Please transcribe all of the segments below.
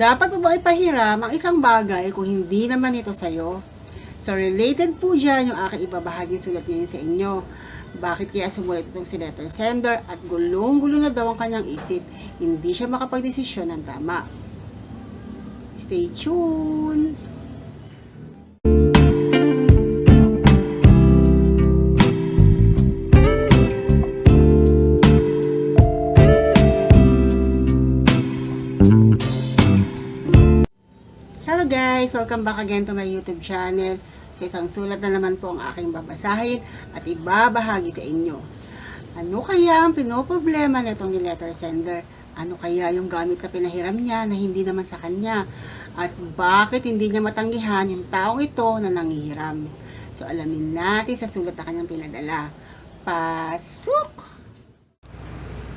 Dapat mo ba ipahiram ang isang bagay kung hindi naman ito sa'yo? So, related po dyan yung aking ibabahaging sulat ngayon sa inyo. Bakit kaya sumulat itong si letter sender at gulong-gulo na daw ang kanyang isip, hindi siya makapagdesisyon ng tama. Stay tuned! Hello guys! Welcome back again to my YouTube channel. Sa isang sulat na naman po ang aking babasahin at ibabahagi sa inyo. Ano kaya ang pinoproblema nitong ni letter sender? Ano kaya yung gamit na pinahiram niya na hindi naman sa kanya? At bakit hindi niya matanggihan yung taong ito na nangihiram? So alamin natin sa sulat na kanyang pinadala. Pasok!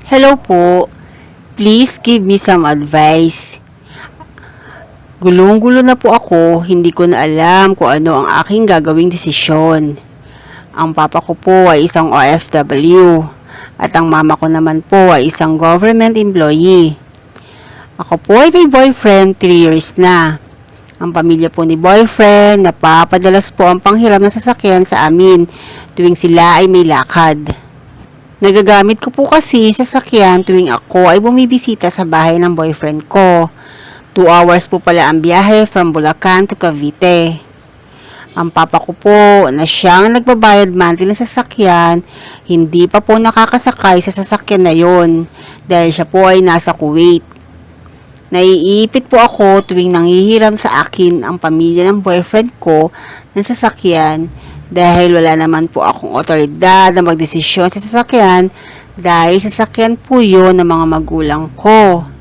Hello po. Please give me some advice. Gulong-gulo na po ako, hindi ko na alam kung ano ang aking gagawing desisyon. Ang papa ko po ay isang OFW at ang mama ko naman po ay isang government employee. Ako po ay may boyfriend 3 years na. Ang pamilya po ni boyfriend, napapadalas po ang panghiram ng sasakyan sa amin tuwing sila ay may lakad. Nagagamit ko po kasi sa sasakyan tuwing ako ay bumibisita sa bahay ng boyfriend ko. 2 hours po pala ang biyahe from Bulacan to Cavite. Ang papa ko po na siyang nagbabayad monthly ng sasakyan, hindi pa po nakakasakay sa sasakyan na yon dahil siya po ay nasa Kuwait. Naiipit po ako tuwing nanghihiram sa akin ang pamilya ng boyfriend ko ng sasakyan dahil wala naman po akong otoridad na magdesisyon sa sasakyan dahil sasakyan po yun ng mga magulang ko.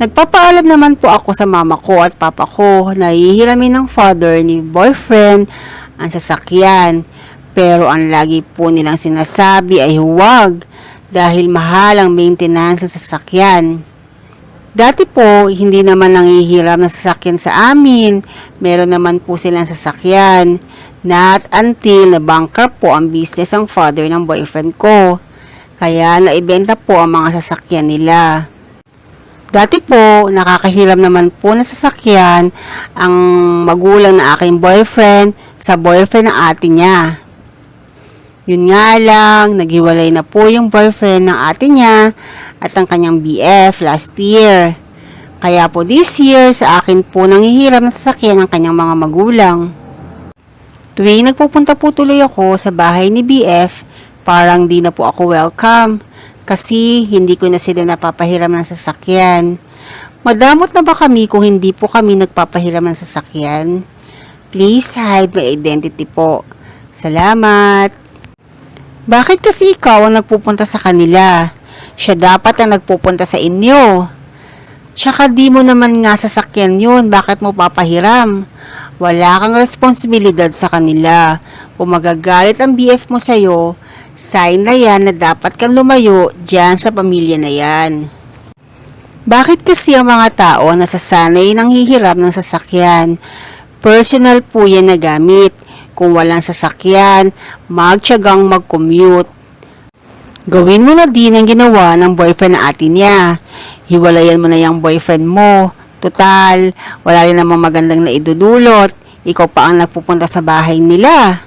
Nagpapaalam naman po ako sa mama ko at papa ko na hihiramin ng father ni boyfriend ang sasakyan. Pero ang lagi po nilang sinasabi ay huwag dahil mahal ang maintenance sa sasakyan. Dati po, hindi naman nangihiram ng sasakyan sa amin. Meron naman po silang sasakyan. Not until na bankrupt po ang business ng father ng boyfriend ko. Kaya naibenta po ang mga sasakyan nila. Dati po, nakakahiram naman po ng sasakyan ang magulang na aking boyfriend sa boyfriend ng ate niya. Yun nga lang, naghiwalay na po yung boyfriend ng ate niya at ang kanyang BF last year. Kaya po this year, sa akin po nangihiram ng sasakyan ng kanyang mga magulang. Tuwing nagpupunta po tuloy ako sa bahay ni BF, parang di na po ako welcome kasi hindi ko na sila napapahiram ng sasakyan. Madamot na ba kami kung hindi po kami nagpapahiram ng sasakyan? Please hide my identity po. Salamat. Bakit kasi ikaw ang nagpupunta sa kanila? Siya dapat ang nagpupunta sa inyo. Tsaka di mo naman nga sasakyan yun, bakit mo papahiram? Wala kang responsibilidad sa kanila. Kung magagalit ang BF mo sa'yo, sign na yan na dapat kang lumayo dyan sa pamilya na yan. Bakit kasi ang mga tao nasasanay ng hihiram ng sasakyan? Personal po yan na gamit. Kung walang sasakyan, magtyagang mag-commute. Gawin mo na din ang ginawa ng boyfriend na ate niya. Hiwalayan mo na yung boyfriend mo. Total, wala rin namang magandang naidudulot. Ikaw pa ang nagpupunta sa bahay nila.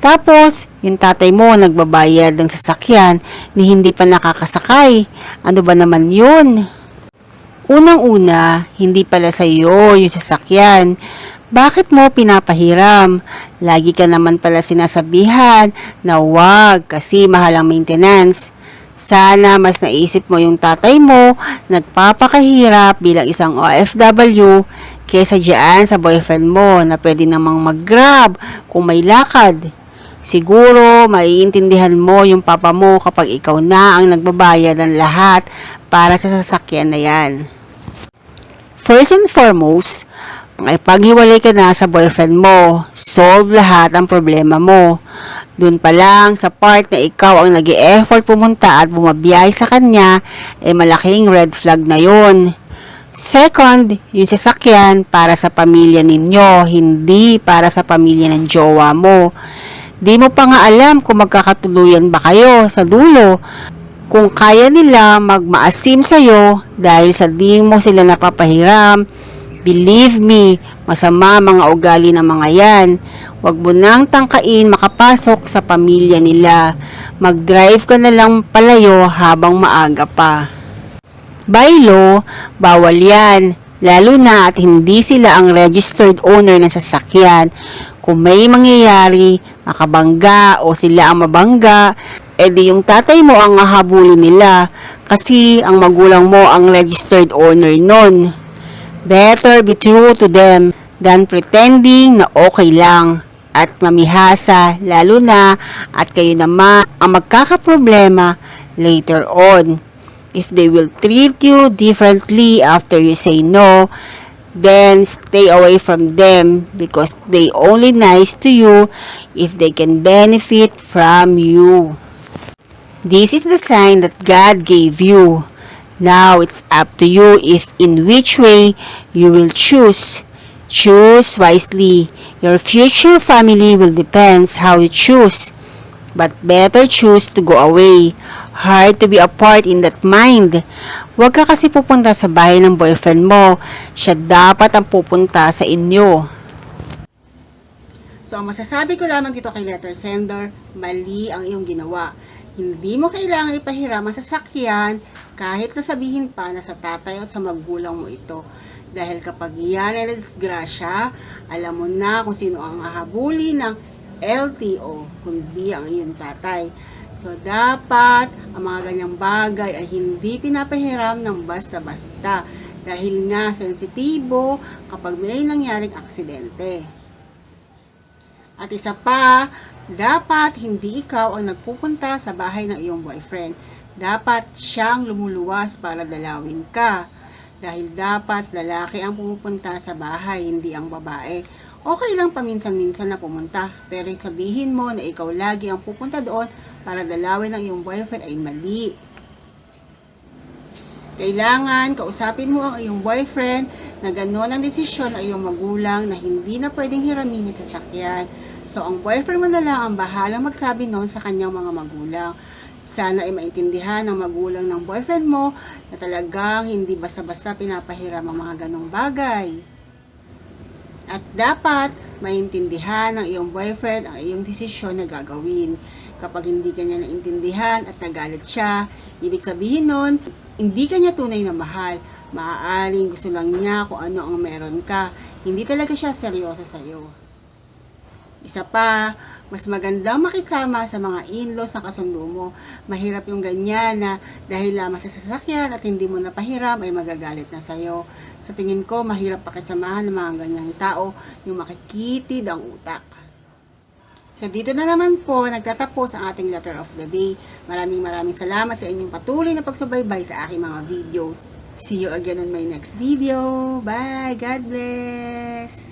Tapos, yung tatay mo nagbabayad ng sasakyan ni hindi pa nakakasakay. Ano ba naman yun? Unang-una, hindi pala sa iyo yung sasakyan. Bakit mo pinapahiram? Lagi ka naman pala sinasabihan na wag kasi mahal ang maintenance. Sana mas naisip mo yung tatay mo nagpapakahirap bilang isang OFW kesa dyan sa boyfriend mo na pwede namang mag-grab kung may lakad. Siguro, maiintindihan mo yung papa mo kapag ikaw na ang nagbabayad ng lahat para sa sasakyan na yan. First and foremost, ay paghiwalay ka na sa boyfriend mo, solve lahat ang problema mo. Doon pa lang sa part na ikaw ang nag effort pumunta at bumabiyahe sa kanya, eh malaking red flag na yon. Second, yung sasakyan para sa pamilya ninyo, hindi para sa pamilya ng jowa mo. Di mo pa nga alam kung magkakatuluyan ba kayo sa dulo. Kung kaya nila magmaasim sa'yo dahil sa di mo sila napapahiram, believe me, masama mga ugali ng mga yan. Huwag mo nang tangkain makapasok sa pamilya nila. Mag-drive ka na lang palayo habang maaga pa. By law, bawal yan. Lalo na at hindi sila ang registered owner ng sasakyan. Kung may mangyayari, makabangga o sila ang mabangga, edi yung tatay mo ang hahabulin nila kasi ang magulang mo ang registered owner nun. Better be true to them than pretending na okay lang at mamihasa lalo na at kayo naman ang magkakaproblema later on. If they will treat you differently after you say no, then stay away from them because they only nice to you if they can benefit from you. This is the sign that God gave you. Now it's up to you if in which way you will choose. Choose wisely. Your future family will depends how you choose. But better choose to go away. Hard to be apart in that mind. Huwag ka kasi pupunta sa bahay ng boyfriend mo. Siya dapat ang pupunta sa inyo. So, ang masasabi ko lamang dito kay letter sender, mali ang iyong ginawa. Hindi mo kailangan ipahiram ang sasakyan kahit nasabihin pa na sa tatay at sa magulang mo ito. Dahil kapag yan ay disgrasya, alam mo na kung sino ang hahabuli ng LTO, kundi ang iyong tatay. So, dapat ang mga ganyang bagay ay hindi pinapahiram ng basta-basta dahil nga sensitibo kapag may nangyaring aksidente. At isa pa, dapat hindi ikaw ang nagpupunta sa bahay ng iyong boyfriend. Dapat siyang lumuluwas para dalawin ka. Dahil dapat lalaki ang pumupunta sa bahay, hindi ang babae. Okay lang paminsan-minsan na pumunta, pero sabihin mo na ikaw lagi ang pupunta doon para dalawin ng iyong boyfriend ay mali. Kailangan kausapin mo ang iyong boyfriend na gano'n ang desisyon ng iyong magulang na hindi na pwedeng hiramin yung sasakyan. So, ang boyfriend mo na lang ang bahalang magsabi noon sa kanyang mga magulang. Sana ay maintindihan ng magulang ng boyfriend mo na talagang hindi basta-basta pinapahiram ang mga ganong bagay. At dapat maintindihan ng iyong boyfriend ang iyong desisyon na gagawin. Kapag hindi kanya naintindihan at nagalit siya, ibig sabihin nun, hindi kanya tunay na mahal. Maaaring gusto lang niya kung ano ang meron ka. Hindi talaga siya seryoso sa'yo. Isa pa, mas magandang makisama sa mga in-laws na kasundo mo. Mahirap yung ganyan na dahil lamang sa sasakyan at hindi mo napahiram ay magagalit na sa'yo. Sa tingin ko, mahirap pakisamahan ng mga ganyang tao yung makikitid ang utak. So dito na naman po nagtatapos ang ating letter of the day. Maraming maraming salamat sa inyong patuloy na pagsubaybay sa aking mga videos. See you again on my next video. Bye! God bless!